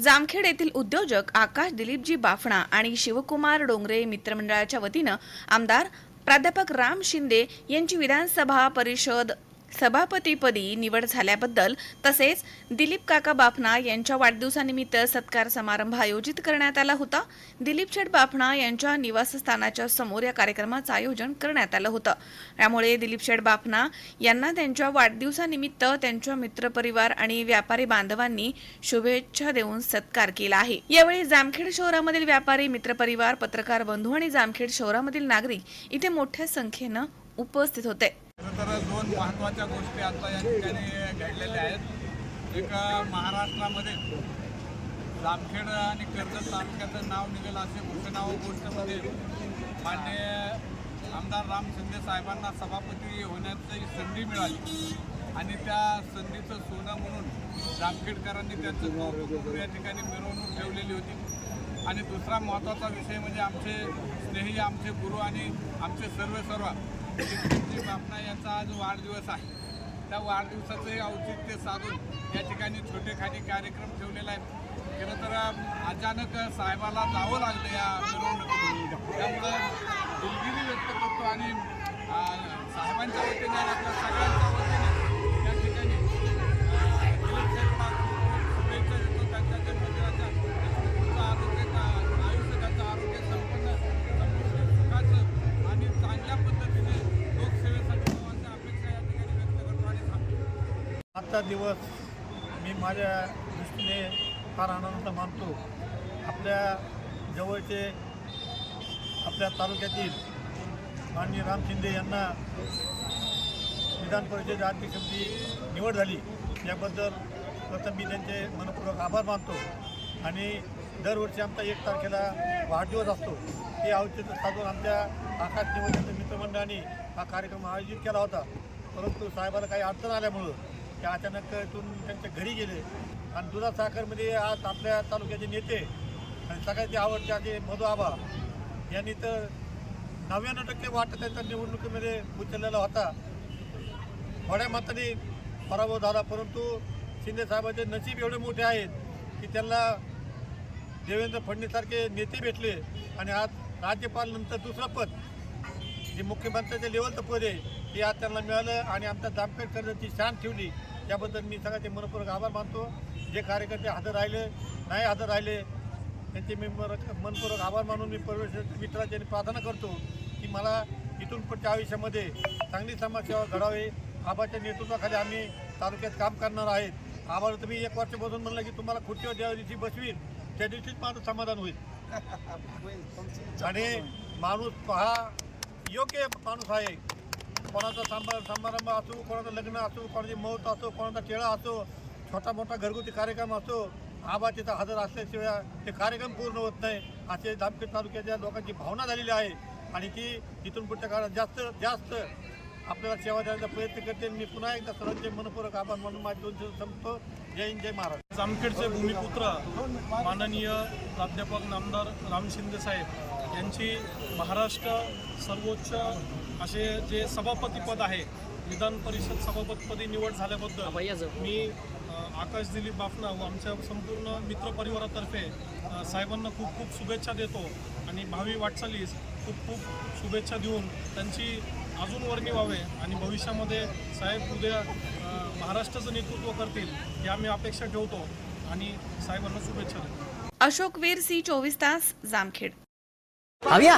जामखेड येथील उद्योजक आकाश दिलीपजी बाफणा आणि शिवकुमार डोंगरे मित्रमंडळाच्या वतीनं आमदार प्राध्यापक राम शिंदे यांची विधानसभा परिषद सभापतीपदी निवड झाल्याबद्दल तसेच दिलीप काका बाफना यांच्या वाढदिवसानिमित्त सत्कार समारंभ आयोजित करण्यात आला होता. दिलीप शेठ बाफणा यांच्या निवासस्थानाच्या समोर या कार्यक्रमाचं आयोजन करण्यात आलं होतं. त्यामुळे दिलीप शेठ बाफना यांना त्यांच्या वाढदिवसानिमित्त त्यांच्या मित्रपरिवार आणि व्यापारी बांधवांनी शुभेच्छा देऊन सत्कार केला आहे. यावेळी जामखेड शहरामधील व्यापारी मित्रपरिवार पत्रकार बंधू आणि जामखेड शहरामधील नागरिक इथे मोठ्या संख्येनं उपस्थित होते. तर दोन महत्त्वाच्या गोष्टी आता या ठिकाणी घडलेल्या आहेत. एक महाराष्ट्रामध्ये जामखेड आणि कर्जत तालुक्याचं नाव निघेल असे घोषणागोष्टीमध्ये मान्य आमदार राम शिंदे साहेबांना सभापती होण्याची संधी मिळाली. आणि त्या संधीचं सोनं म्हणून जामखेडकरांनी त्यांचं कौतुक या ठिकाणी मिरवणूक ठेवलेली होती. आणि दुसरा महत्त्वाचा विषय म्हणजे आमचे स्नेही आमचे गुरु आणि आमचे सर्व सर्व दिलीपजी बापना यांचा आज वाढदिवस आहे. त्या वाढदिवसाचे औचित्य साधून या ठिकाणी छोटेखानी कार्यक्रम ठेवलेला आहे खरं तर अचानक साहेबाला जावं लागलं या मिरवणुकीमध्ये त्यामुळं दिलगिरी व्यक्त करतो आणि साहेबांच्या वतीने आणि आपल्या सगळ्यांच्या वतीने आजचा दिवस मी माझ्या दृष्टीने फार आनंद मानतो. आपल्या जवळचे आपल्या तालुक्यातील माननीय राम शिंदे यांना विधान परिषद अध्यक्षपदी निवड झाली याबद्दल प्रथम मी त्यांचे मनपूर्वक आभार मानतो. आणि दरवर्षी आमचा एक तारखेला वाढदिवस असतो. ते औचित्य साधून आमच्या आकाश निवडण्याच्या मित्रमंडळाने हा कार्यक्रम आयोजित केला होता. परंतु साहेबाला काही अडचण आल्यामुळं ते अचानक इथून त्यांच्या घरी गेले. आणि दुधा साखरमध्ये आज आपल्या तालुक्याचे नेते आणि सगळ्याचे आवडते जे मधु आबा यांनी तर नव्याण्णव टक्के वाटा त्यांच्या निवडणुकीमध्ये उचललेला होता. थोड्या मताने पराभव झाला परंतु शिंदेसाहेबांचे नशीब एवढे मोठे आहेत की त्यांना देवेंद्र फडणवीससारखे नेते भेटले आणि आज राज्यपाल नंतर दुसरं पद जे मुख्यमंत्र्याच्या लेवलचं पद आहे ते आज त्यांना मिळालं आणि आमच्या जामखेड कर्जाची शान ठेवली. त्याबद्दल मी सगळ्याचे मनपूर्वक आभार मानतो. जे कार्यकर्ते हजर राहिले नाही हजर राहिले त्यांचे मी मन- मनपूर्वक आभार मानून मी परमेश्वर मित्राची प्रार्थना करतो की मला इथून पुढच्या आयुष्यामध्ये चांगली समाजसेवा घडावी. आबाच्या नेतृत्वाखाली आम्ही तालुक्यात काम करणार आहेत. आम्हाला तुम्ही एक वर्षापासून म्हणलं की तुम्हाला खुर्चीवर ज्या दिवशी बसवीन. त्या दिवशीच माझं समाधान होईल. आणि माणूस हा योग्य माणूस आहे. कोणाचा सांभार समारंभ असो कोणाचं लग्न असो कोणाची मौत असो कोणाचा टिळा असो छोटा मोठा घरगुती कार्यक्रम असो आबा तिथं हजर असल्याशिवाय ते कार्यक्रम पूर्ण होत नाही असे दामखेड तालुक्याच्या लोकांची भावना झालेली आहे. आणि ती तिथून पुढच्या काळात जास्त जास्त आपल्याला सेवा देण्याचा प्रयत्न करते. मी पुन्हा एकदा सर्वांचे मनपूर्वक आभार मानून माझे दोन दिवस संपतो. जय हिंद जय महाराज जामखेडचे भूमिपुत्र माननीय प्राध्यापक नामदार राम शिंदे साहेब. यांची महाराष्ट्र सर्वोच्च असे जे सभापतीपद आहे विधान परिषद सभापतीपदी निवड झाल्याबद्दल मी आकाश दिलीप बाफना व आमच्या संपूर्ण मित्रपरिवारातर्फे साहेबांना खूप खूप शुभेच्छा देतो आणि भावी वाटचालीस खूप खूप शुभेच्छा देऊन त्यांची अजून वर्णी व्हावे आणि भविष्यामध्ये साहेब उद्या महाराष्ट्राचं नेतृत्व करतील ही आम्ही अपेक्षा ठेवतो आणि साहेबांना शुभेच्छा देतो. अशोक वीर सी चोवीस तास जामखेड. భవ్య